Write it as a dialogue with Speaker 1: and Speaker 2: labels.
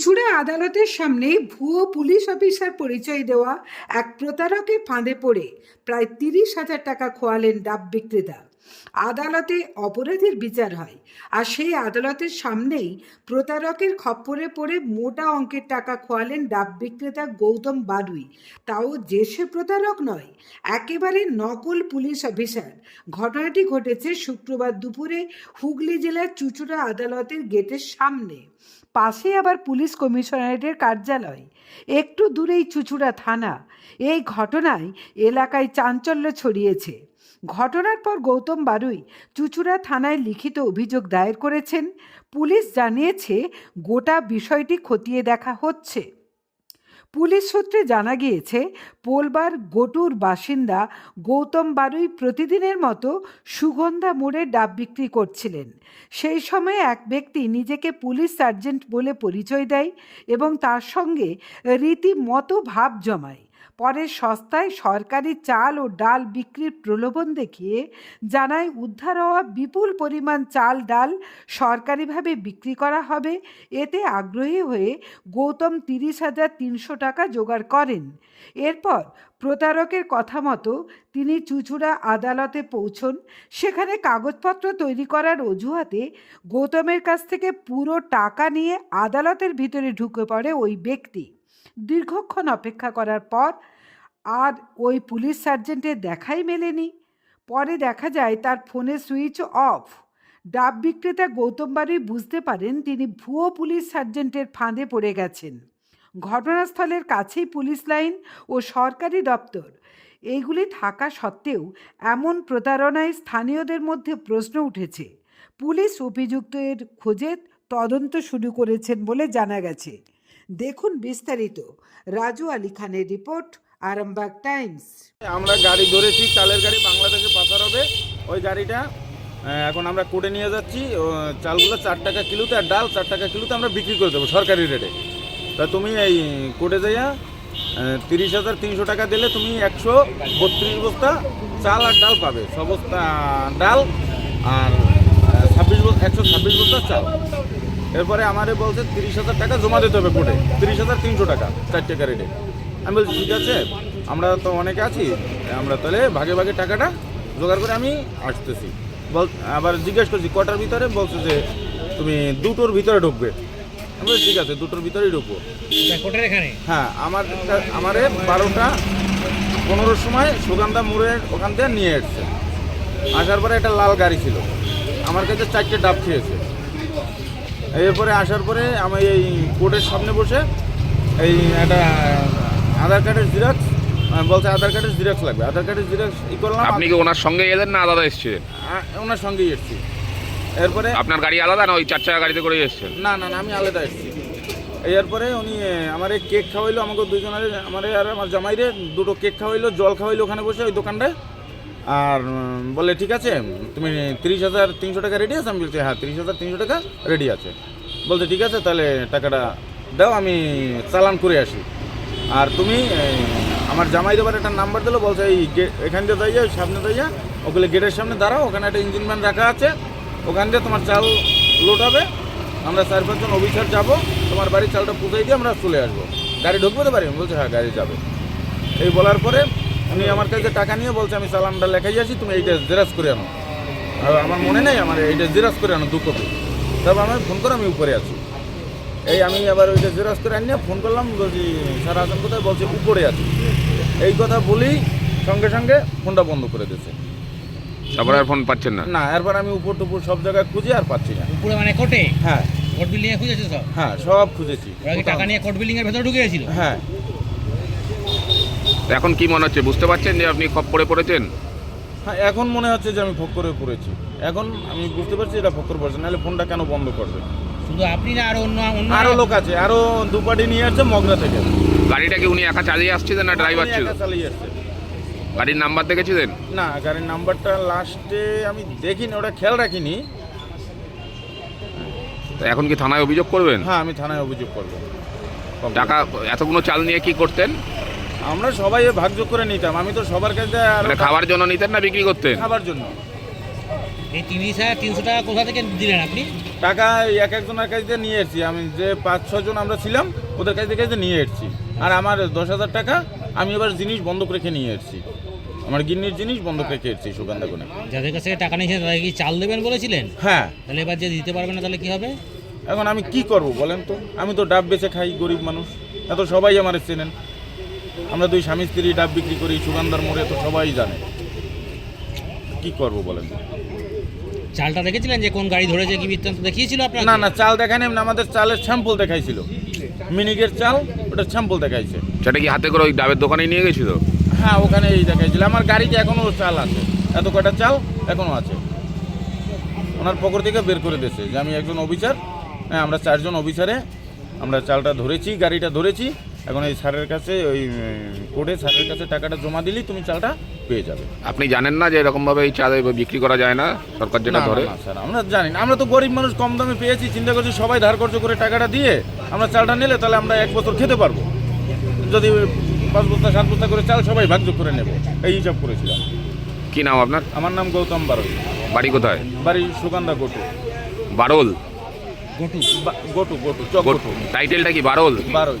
Speaker 1: চুচুড়া আদালতের সামনে ভুয়ো পুলিশ অফিসার পরিচয় দেওয়া এক প্রতারকের ফাঁদে পড়ে। প্রায় তিরিশ হাজার টাকা খোয়ালেন ডাব বিক্রেতা। আদালতে অপরাধীর বিচার হয় আর সেই আদালতের সামনেই প্রতারকের খপ্পরে পড়ে মোটা অঙ্কের টাকা খোয়ালেন ডাব বিক্রেতা গৌতম বারুই তাও যে সে প্রতারক নয়, একেবারে নকল পুলিশ অফিসার। ঘটনাটি ঘটেছে শুক্রবার দুপুরে হুগলি জেলার চুচুড়া আদালতের গেটের সামনে। পাশে আবার পুলিশ কমিশনারেটের কার্যালয়। একটু দূরেই চুচুড়া থানা। এই ঘটনায় এলাকায় চাঞ্চল্য ছড়িয়েছে। ঘটনার পর গৌতম বারুই চুচুড়া থানায় লিখিত অভিযোগ দায়ের করেছেন। পুলিশ জানিয়েছে, গোটা বিষয়টি খতিয়ে দেখা হচ্ছে। পুলিশ সূত্রে জানা গিয়েছে, পোলবার গোটুর বাসিন্দা গৌতম বারুই প্রতিদিনের মতো সুগন্ধা মোড়ে ডাব বিক্রি করছিলেন। সেই সময় এক ব্যক্তি নিজেকে পুলিশ সার্জেন্ট বলে পরিচয় দেয় এবং তার সঙ্গে রীতিমতো ভাব জমায়। পরে সস্তায় সরকারি চাল ও ডাল বিক্রির প্রলোভন দেখিয়ে জানায়, উদ্ধার হওয়া বিপুল পরিমাণ চাল ডাল সরকারিভাবে বিক্রি করা হবে। এতে আগ্রহী হয়ে গৌতম তিরিশ হাজার তিনশো টাকা জোগাড় করেন। এরপর প্রতারকের কথা মতো তিনি চুচুড়া আদালতে পৌঁছন। সেখানে কাগজপত্র তৈরি করার অজুহাতে গৌতমের কাছ থেকে পুরো টাকা নিয়ে আদালতের ভিতরে ঢুকে পড়ে ওই ব্যক্তি। দীর্ঘক্ষণ অপেক্ষা করার পর আর ওই পুলিশ সার্জেন্টের দেখাই মেলেনি। পরে দেখা যায় তার ফোনে সুইচ অফ। ডাব বিক্রেতা গৌতম বাড়ি বুঝতে পারেন তিনি ভুয়ো পুলিশ সার্জেন্টের ফাঁদে পড়ে গেছেন। ঘটনাস্থলের কাছেই পুলিশ লাইন ও সরকারি দপ্তর। এইগুলি থাকা সত্ত্বেও এমন প্রতারণায় স্থানীয়দের মধ্যে প্রশ্ন উঠেছে। পুলিশ অভিযুক্তের খোঁজে তদন্ত শুরু করেছেন বলে জানা গেছে। দেখুন বিস্তারিত। রাজু আলী খানের রিপোর্ট, আরামবাগ টাইমস।
Speaker 2: আমরা গাড়ি ধরেছি, চালের গাড়ি বাংলাদেশে পাচার হবে। ওই গাড়িটা এখন আমরা কোর্টে নিয়ে যাচ্ছি। চালগুলো চার টাকা কিলোতে আর ডাল চার টাকা কিলোতে আমরা বিক্রি করে দেবো সরকারি রেটে। তা তুমি এই কোর্টে যাইয়া তিরিশ হাজার তিনশো টাকা দিলে তুমি একশো বত্রিশ বস্তা চাল আর ডাল পাবে। ছ বস্তা ডাল আর ছাব্বিশ একশো ছাব্বিশ বস্তা চাল। এরপরে আমারে বলছে তিরিশ হাজার টাকা জমা দিতে হবে কোর্টে। তিরিশ হাজার তিনশো টাকা চার টাকা রেটে আমি বলছি ঠিক আছে আমরা তো অনেকে আছি আমরা তাহলে ভাগে ভাগে টাকাটা জোগাড় করে আমি আসতেছি। বল আবার জিজ্ঞেস করছি কটার ভিতরে? বলছে যে তুমি দুটোর ভিতরে ঢুকবে। আমি বলছি ঠিক আছে দুটোর ভিতরেই ঢুকবো। হ্যাঁ আমার আমারে বারোটা পনেরোর সময় সুগন্ধা মোড়ের ওখান থেকে নিয়ে এসছে। আসার পরে একটা লাল গাড়ি ছিল। আমার কাছে চারটে ডাব খেয়েছে। এরপরে আসার পরে আমি এই কোর্টের সামনে বসে এই একটা আধার কার্ডের জিরক্স বলছে আধার কার্ডের জিরক্স লাগবে। আধার কার্ডের জিরক্স ই করলাম
Speaker 3: আপনি কি ওনার সঙ্গে এলেন না আলাদা এসেছিলেন?
Speaker 2: ওনার সঙ্গেই এসছি। এরপরে
Speaker 3: আপনার গাড়ি আলাদা না ওই চার চাকা গাড়িতে করে এসেছেন
Speaker 2: না না না আমি আলাদা এসেছি। এরপরে উনি আমার কেক খাওয়াইলো আমাকে দুজনের আমার আর আমার জামাইরে দুটো কেক খাওয়াইলো জল খাওয়াইলো ওখানে বসে ওই দোকানটায়। আর বলে, ঠিক আছে, তুমি তিরিশ হাজার তিনশো টাকা রেডি আছে? আমি বলছি হ্যাঁ তিরিশ হাজার তিনশো টাকা রেডি আছে। বলতে ঠিক আছে, তাহলে টাকাটা দাও, আমি চালান করে আসি। আর তুমি আমার জামাই দেবার একটা নাম্বার দিলো, বলছে, এই এখান দিয়ে দাঁড়িয়ে ওই সামনে দাঁড়িয়ে ওগুলো গেটের সামনে দাঁড়াও, ওখানে একটা ইঞ্জিন ম্যান রাখা আছে, ওখান দিয়ে তোমার চাল লোড হবে আমরা চার পাঁচজন অফিসার যাব, তোমার বাড়ির চালটা পুঁতাই দিয়ে আমরা চলে আসব। গাড়ি ঢুকবে তো পারি আমি বলছি হ্যাঁ গাড়ি যাবে। এই বলার পরে উনি আমার কাছে টাকা নিয়ে বলছে আমি চালানটা লেখাই আসি তুমি এইটা জেরাস করে আনো। আর আমার মনে নেই আমার এইটা জেরাস করে আনো দু কপি তারপর আমি ফোন করে আমি উপরে আছি। এই আমি আবার ওইটা জেরাস করে আনিয়ে ফোন করলাম বলছি স্যার আছেন কোথায়? বলছে উপরে আছি। এই কথা বলেই সঙ্গে সঙ্গে ফোনটা বন্ধ করে দিয়েছে।
Speaker 3: তারপরে আর ফোন পাচ্ছেন না?
Speaker 2: না এরপর আমি উপর টুপুর সব জায়গায় খুঁজি আর পাচ্ছি না।
Speaker 4: উপরে মানে কোটে
Speaker 2: হ্যাঁ।
Speaker 4: কোর্ট বিল্ডিং এ খুঁজেছে সব?
Speaker 2: হ্যাঁ সব খুঁজেছি।
Speaker 4: টাকা নিয়ে কোর্ট বিল্ডিং এর ভেতরে ঢুকে গেছিল?
Speaker 2: হ্যাঁ।
Speaker 3: এখন কি মনে হচ্ছে বুঝতে পারছেন যে আপনি খপ পড়ে পড়েছেন?
Speaker 2: হ্যাঁ এখন মনে হচ্ছে যে আমি ফক্করে পড়েছি। এখন আমি বুঝতে পারছি এটা ফক্কর পড়ছে নাহলে ফোনটা কেন বন্ধ করবে?
Speaker 4: শুধু আপনি না আরও অন্য অন্য
Speaker 2: আরও লোক আছে আরও দুপাটি নিয়ে আসছে মগরা থেকে।
Speaker 3: গাড়িটা কি উনি একা চালিয়ে আসছিলেন না ড্রাইভার ছিল?
Speaker 2: একা চালিয়ে আসছে।
Speaker 3: গাড়ির নাম্বার দেখেছিলেন?
Speaker 2: না গাড়ির নাম্বারটা লাস্টে আমি দেখিনি ওটা খেয়াল রাখিনি।
Speaker 3: তো এখন কি থানায় অভিযোগ করবেন?
Speaker 2: হ্যাঁ আমি থানায় অভিযোগ করব।
Speaker 3: টাকা এতগুলো চাল নিয়ে কি করতেন?
Speaker 2: আমরা সবাই ভাগযোগ করে নিতাম। আমি তো সবার কাছে আর
Speaker 3: মানে খাবার জন্য নিতেন না বিক্রি করতেন?
Speaker 2: খাবার জন্য।
Speaker 4: এই তিরিশ হাজার তিনশো টাকা কোথা থেকে দিলেন আপনি?
Speaker 2: টাকা এই এক একজনের কাছ থেকে নিয়ে এসেছি। আমি যে পাঁচ ছজন আমরা ছিলাম ওদের কাছ থেকে নিয়ে এসেছি। আর আমার দশ হাজার টাকা আমি এবার জিনিস বন্ধক রেখে নিয়ে এসেছি। আমার গিন্নির জিনিস বন্ধক রেখে এসেছি সুগন্ধা কোনে
Speaker 4: যাদের কাছে টাকা নিয়েছেন তাদের কি চাল দেবেন বলেছিলেন?
Speaker 2: হ্যাঁ।
Speaker 4: তাহলে এবার যে দিতে পারবে না তাহলে কি হবে?
Speaker 2: এখন আমি কি করব বলেন তো? আমি তো ডাব বেচে খাই গরিব মানুষ। এত সবাই আমার চেনেন। আমরা দুই স্বামী স্ত্রী ডাব বিক্রি করি সুগন্ধার মোড়ে তো সবাই জানে। কি করব বলেন?
Speaker 4: চালটা দেখেছিলেন যে কোন গাড়ি ধরেছে কি বৃত্তান্ত দেখিয়েছিল আপনার?
Speaker 2: না না চাল এমনি আমাদের চালের স্যাম্পল দেখাইছিল। মিনিকের চাল ওটা স্যাম্পল দেখাইছে।
Speaker 3: সেটা কি হাতে করে ওই ডাবের দোকানে নিয়ে গেছিল?
Speaker 2: হ্যাঁ ওখানে এই দেখাইছিল। আমার গাড়িতে এখনও চাল আছে। এত কটা চাল এখনও আছে? ওনার পকেট থেকে বের করে দিয়েছে যে আমি একজন অফিসার হ্যাঁ আমরা চারজন অফিসারে আমরা চালটা ধরেছি গাড়িটা ধরেছি। এখন এই স্যারের কাছে ওই কোর্টে স্যারের কাছে টাকাটা জমা দিলেই তুমি চালটা পেয়ে যাবে।
Speaker 3: আপনি জানেন না যে এরকম ভাবে এই চাল বিক্রি করা যায় না সরকার যেটা ধরে?
Speaker 2: স্যার আমরা জানি না। আমরা তো গরিব মানুষ কম দামে পেয়েছি চিন্তা করছি সবাই ধার খরচ করে টাকাটা দিয়ে আমরা চালটা নিলে তাহলে আমরা এক বছর খেতে পারব। যদি পাঁচ বস্তা সাত বস্তা করে চাল সবাই ভাগযোগ করে নেব। এই হিসাব করেছিলাম।
Speaker 3: কি নাম আপনার?
Speaker 2: আমার নাম গৌতম বারই।
Speaker 3: বাড়ি কোথায়?
Speaker 2: বাড়ি সুগন্ধা গোটু।
Speaker 3: বারোল?
Speaker 4: গটু
Speaker 2: গোটু। গোটু
Speaker 3: টাইটেলটা কি বারোল?
Speaker 2: বারোই।